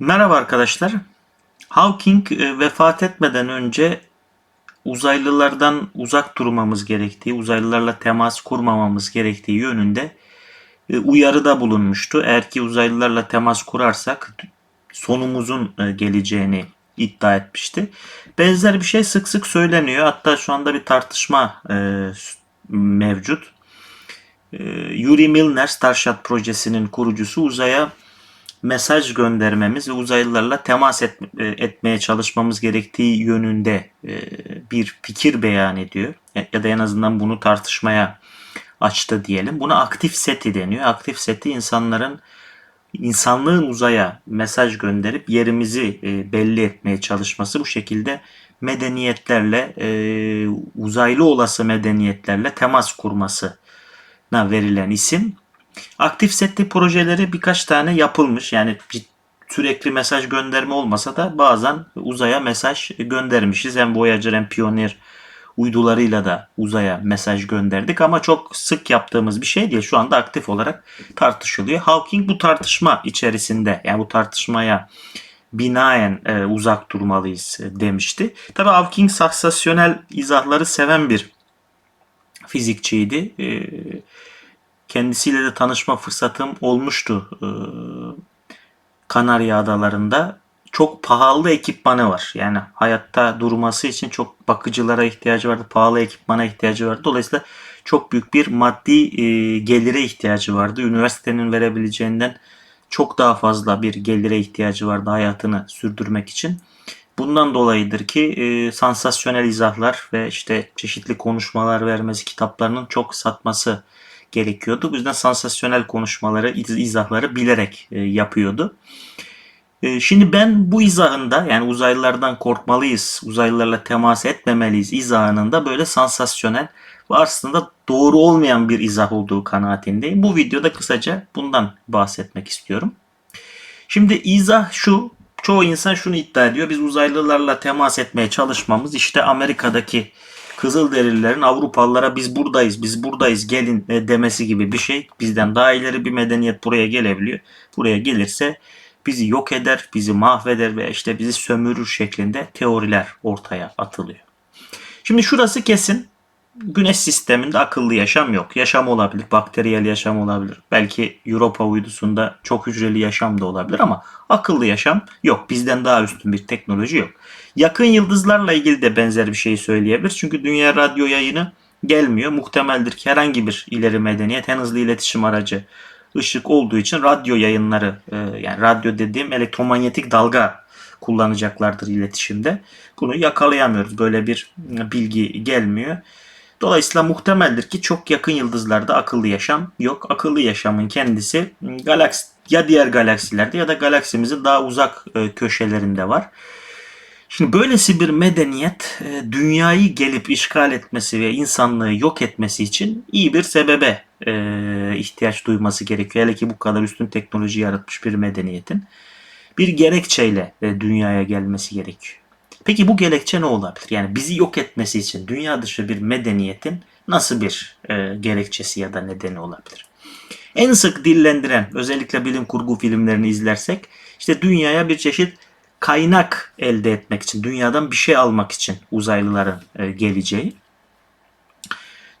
Merhaba arkadaşlar. Hawking e, vefat etmeden önce uzaylılardan uzak durmamız gerektiği, uzaylılarla temas kurmamamız gerektiği yönünde e, uyarıda bulunmuştu. Eğer ki uzaylılarla temas kurarsak sonumuzun e, geleceğini iddia etmişti. Benzer bir şey sık sık söyleniyor. Hatta şu anda bir tartışma mevcut. Yuri Milner Starshot projesinin kurucusu uzaya mesaj göndermemiz ve uzaylılarla temas et, e, etmeye çalışmamız gerektiği yönünde e, bir fikir beyan ediyor. Ya, ya da en azından bunu tartışmaya açtı diyelim. Buna aktif seti deniyor. Aktif seti insanların insanlığın uzaya mesaj gönderip yerimizi e, belli etmeye çalışması bu şekilde medeniyetlerle e, uzaylı olası medeniyetlerle temas kurmasına verilen isim. Aktif setli projeleri birkaç tane yapılmış. Yani sürekli mesaj gönderme olmasa da bazen uzaya mesaj göndermişiz. Hem Voyager hem Pioneer uydularıyla da uzaya mesaj gönderdik ama çok sık yaptığımız bir şey değil. Şu anda aktif olarak tartışılıyor. Hawking bu tartışma içerisinde yani bu tartışmaya binaen e, uzak durmalıyız e, demişti. Tabii Hawking sansasyonel izahları seven bir fizikçiydi. E, kendisiyle de tanışma fırsatım olmuştu e, Kanarya Adaları'nda. Çok pahalı ekipmanı var. Yani hayatta durması için çok bakıcılara ihtiyacı vardı. Pahalı ekipmana ihtiyacı vardı. Dolayısıyla çok büyük bir maddi e, gelire ihtiyacı vardı. Üniversitenin verebileceğinden çok daha fazla bir gelire ihtiyacı vardı hayatını sürdürmek için. Bundan dolayıdır ki e, sansasyonel izahlar ve işte çeşitli konuşmalar vermesi kitaplarının çok satması gerekiyordu. Bu yüzden sansasyonel konuşmaları, izahları bilerek e, yapıyordu. E, şimdi ben bu izahında yani uzaylılardan korkmalıyız, uzaylılarla temas etmemeliyiz izahının böyle sansasyonel ve aslında doğru olmayan bir izah olduğu kanaatindeyim. Bu videoda kısaca bundan bahsetmek istiyorum. Şimdi izah şu, çoğu insan şunu iddia ediyor. Biz uzaylılarla temas etmeye çalışmamız işte Amerika'daki Kızılderililerin Avrupalılara biz buradayız, biz buradayız gelin e, demesi gibi bir şey. Bizden daha ileri bir medeniyet buraya gelebiliyor. Buraya gelirse bizi yok eder, bizi mahveder ve işte bizi sömürür şeklinde teoriler ortaya atılıyor. Şimdi şurası kesin. Güneş sisteminde akıllı yaşam yok. Yaşam olabilir, bakteriyel yaşam olabilir. Belki Europa uydusunda çok hücreli yaşam da olabilir ama akıllı yaşam yok. Bizden daha üstün bir teknoloji yok. Yakın yıldızlarla ilgili de benzer bir şey söyleyebilir. Çünkü dünya radyo yayını gelmiyor. Muhtemeldir ki herhangi bir ileri medeniyet en hızlı iletişim aracı ışık olduğu için radyo yayınları e, yani radyo dediğim elektromanyetik dalga kullanacaklardır iletişimde. Bunu yakalayamıyoruz. Böyle bir bilgi gelmiyor. Dolayısıyla muhtemeldir ki çok yakın yıldızlarda akıllı yaşam yok. Akıllı yaşamın kendisi galaksi ya diğer galaksilerde ya da galaksimizin daha uzak e, köşelerinde var. Şimdi böylesi bir medeniyet e, dünyayı gelip işgal etmesi ve insanlığı yok etmesi için iyi bir sebebe e, ihtiyaç duyması gerekiyor. Hele ki bu kadar üstün teknoloji yaratmış bir medeniyetin bir gerekçeyle dünyaya gelmesi gerekiyor. Peki bu gerekçe ne olabilir? Yani bizi yok etmesi için dünya dışı bir medeniyetin nasıl bir e, gerekçesi ya da nedeni olabilir? En sık dillendiren özellikle bilim kurgu filmlerini izlersek işte dünyaya bir çeşit kaynak elde etmek için, dünyadan bir şey almak için uzaylıların e, geleceği.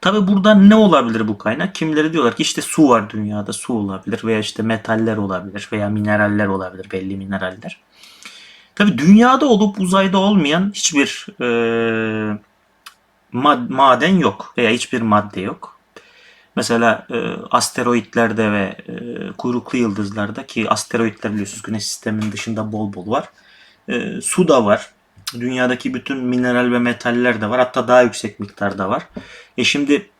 Tabi burada ne olabilir bu kaynak? Kimleri diyorlar ki işte su var dünyada, su olabilir veya işte metaller olabilir veya mineraller olabilir, belli mineraller. Tabi dünyada olup uzayda olmayan hiçbir e, mad- maden yok veya hiçbir madde yok. Mesela e, asteroitlerde ve e, kuyruklu yıldızlarda ki asteroitler biliyorsunuz güneş sisteminin dışında bol bol var. E, su da var. Dünyadaki bütün mineral ve metaller de var. Hatta daha yüksek miktarda var. E şimdi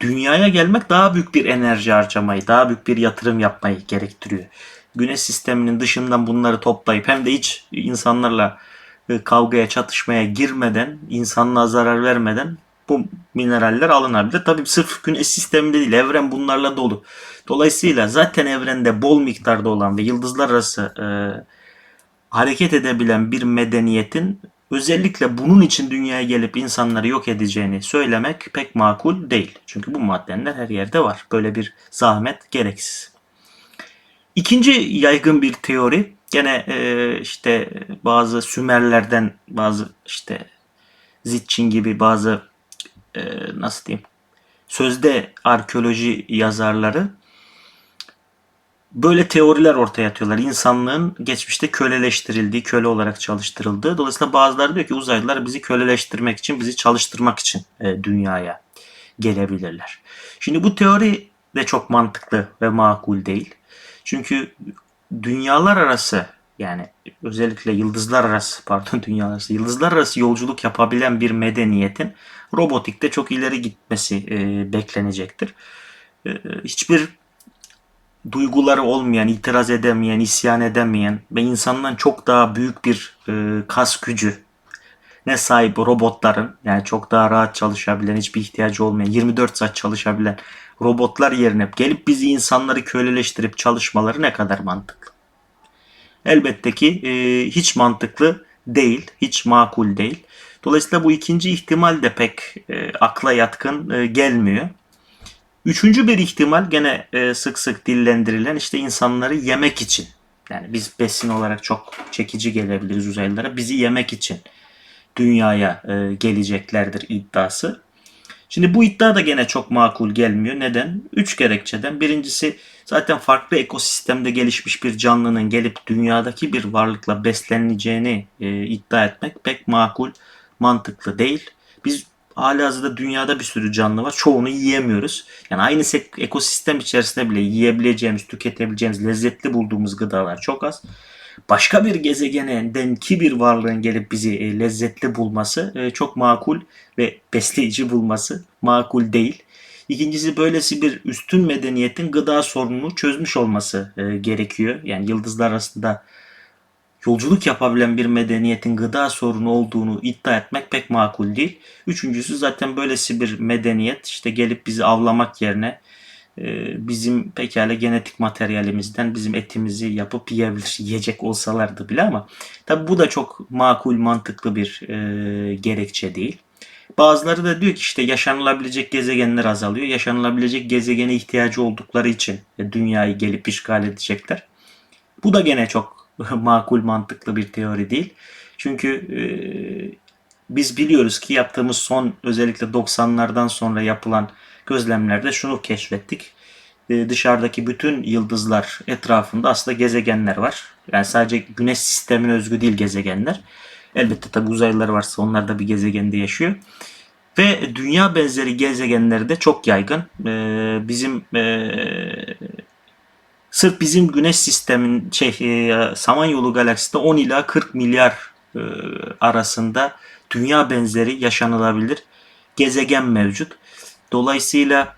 dünyaya gelmek daha büyük bir enerji harcamayı, daha büyük bir yatırım yapmayı gerektiriyor. Güneş sisteminin dışından bunları toplayıp hem de hiç insanlarla e, kavgaya, çatışmaya girmeden, insanlığa zarar vermeden bu mineraller alınabilir. Tabii sırf güneş sisteminde değil, evren bunlarla dolu. Dolayısıyla zaten evrende bol miktarda olan ve yıldızlar arası e, hareket edebilen bir medeniyetin özellikle bunun için dünyaya gelip insanları yok edeceğini söylemek pek makul değil. Çünkü bu madenler her yerde var. Böyle bir zahmet gereksiz. İkinci yaygın bir teori Gene e, işte bazı Sümerlerden bazı işte Zitçin gibi bazı e, nasıl diyeyim sözde arkeoloji yazarları böyle teoriler ortaya atıyorlar. İnsanlığın geçmişte köleleştirildiği, köle olarak çalıştırıldığı. Dolayısıyla bazıları diyor ki uzaylılar bizi köleleştirmek için, bizi çalıştırmak için e, dünyaya gelebilirler. Şimdi bu teori de çok mantıklı ve makul değil. Çünkü dünyalar arası yani özellikle yıldızlar arası pardon dünyalar arası yıldızlar arası yolculuk yapabilen bir medeniyetin robotikte çok ileri gitmesi e, beklenecektir. E, hiçbir duyguları olmayan, itiraz edemeyen, isyan edemeyen ve insandan çok daha büyük bir e, kas gücü ne sahip robotların yani çok daha rahat çalışabilen, hiçbir ihtiyacı olmayan, 24 saat çalışabilen robotlar yerine gelip bizi insanları köleleştirip çalışmaları ne kadar mantıklı? Elbette ki e, hiç mantıklı değil, hiç makul değil. Dolayısıyla bu ikinci ihtimal de pek e, akla yatkın e, gelmiyor. Üçüncü bir ihtimal gene e, sık sık dillendirilen işte insanları yemek için. Yani biz besin olarak çok çekici gelebiliriz uzaylılara. Bizi yemek için dünyaya e, geleceklerdir iddiası. Şimdi bu iddia da gene çok makul gelmiyor. Neden? Üç gerekçeden. Birincisi zaten farklı ekosistemde gelişmiş bir canlının gelip dünyadaki bir varlıkla besleneceğini e, iddia etmek pek makul, mantıklı değil. Biz halihazırda dünyada bir sürü canlı var. Çoğunu yiyemiyoruz. Yani aynı ekosistem içerisinde bile yiyebileceğimiz, tüketebileceğimiz, lezzetli bulduğumuz gıdalar çok az. Başka bir gezegenden ki bir varlığın gelip bizi e, lezzetli bulması e, çok makul ve besleyici bulması makul değil. İkincisi böylesi bir üstün medeniyetin gıda sorununu çözmüş olması e, gerekiyor. Yani yıldızlar arasında yolculuk yapabilen bir medeniyetin gıda sorunu olduğunu iddia etmek pek makul değil. Üçüncüsü zaten böylesi bir medeniyet işte gelip bizi avlamak yerine bizim pekala genetik materyalimizden bizim etimizi yapıp yiyebilir, yiyecek olsalardı bile ama tabi bu da çok makul, mantıklı bir e, gerekçe değil. Bazıları da diyor ki işte yaşanılabilecek gezegenler azalıyor. Yaşanılabilecek gezegene ihtiyacı oldukları için dünyayı gelip işgal edecekler. Bu da gene çok makul mantıklı bir teori değil. Çünkü e, biz biliyoruz ki yaptığımız son özellikle 90'lardan sonra yapılan gözlemlerde şunu keşfettik. E, dışarıdaki bütün yıldızlar etrafında aslında gezegenler var. Yani sadece güneş sistemine özgü değil gezegenler. Elbette tabi uzaylılar varsa onlar da bir gezegende yaşıyor. Ve dünya benzeri gezegenleri de çok yaygın. Ee, bizim e, Sırf bizim güneş sistemin şey e, Samanyolu galaksisinde 10 ila 40 milyar e, arasında dünya benzeri yaşanılabilir gezegen mevcut. Dolayısıyla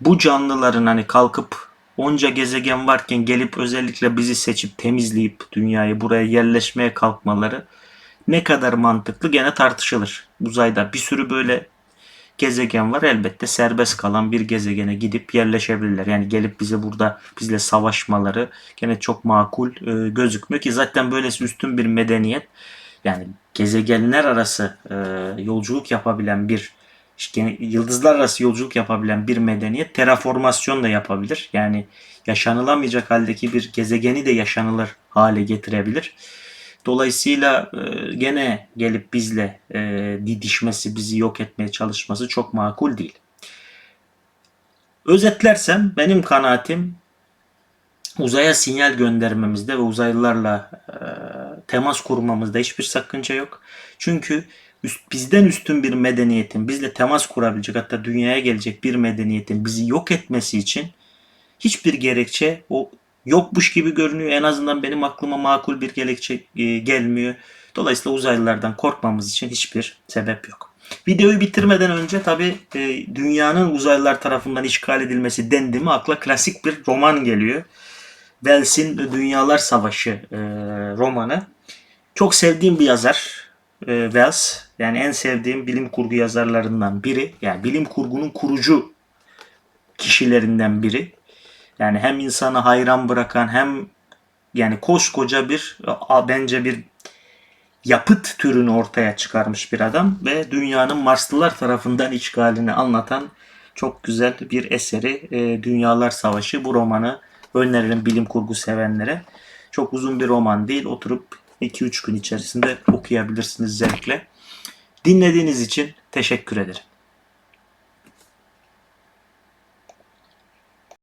bu canlıların hani kalkıp onca gezegen varken gelip özellikle bizi seçip temizleyip dünyayı buraya yerleşmeye kalkmaları ne kadar mantıklı gene tartışılır. Uzayda bir sürü böyle gezegen var. Elbette serbest kalan bir gezegene gidip yerleşebilirler. Yani gelip bize burada bizle savaşmaları gene çok makul e, gözükmüyor ki zaten böylesi üstün bir medeniyet yani gezegenler arası e, yolculuk yapabilen bir işte yıldızlar arası yolculuk yapabilen bir medeniyet terraformasyon da yapabilir. Yani yaşanılamayacak haldeki bir gezegeni de yaşanılır hale getirebilir. Dolayısıyla e, gene gelip bizle e, didişmesi, bizi yok etmeye çalışması çok makul değil. Özetlersem benim kanaatim uzaya sinyal göndermemizde ve uzaylılarla e, temas kurmamızda hiçbir sakınca yok. Çünkü üst, bizden üstün bir medeniyetin, bizle temas kurabilecek hatta dünyaya gelecek bir medeniyetin bizi yok etmesi için hiçbir gerekçe o yokmuş gibi görünüyor. En azından benim aklıma makul bir gerekçe e, gelmiyor. Dolayısıyla uzaylılardan korkmamız için hiçbir sebep yok. Videoyu bitirmeden önce tabi e, dünyanın uzaylılar tarafından işgal edilmesi dendi mi akla klasik bir roman geliyor. Wells'in Dünyalar Savaşı e, romanı. Çok sevdiğim bir yazar e, Wells. Yani en sevdiğim bilim kurgu yazarlarından biri. Yani bilim kurgunun kurucu kişilerinden biri. Yani hem insanı hayran bırakan hem yani koskoca bir bence bir yapıt türünü ortaya çıkarmış bir adam ve dünyanın Marslılar tarafından işgalini anlatan çok güzel bir eseri e, Dünyalar Savaşı. Bu romanı öneririm bilim kurgu sevenlere. Çok uzun bir roman değil. Oturup 2-3 gün içerisinde okuyabilirsiniz zevkle. Dinlediğiniz için teşekkür ederim.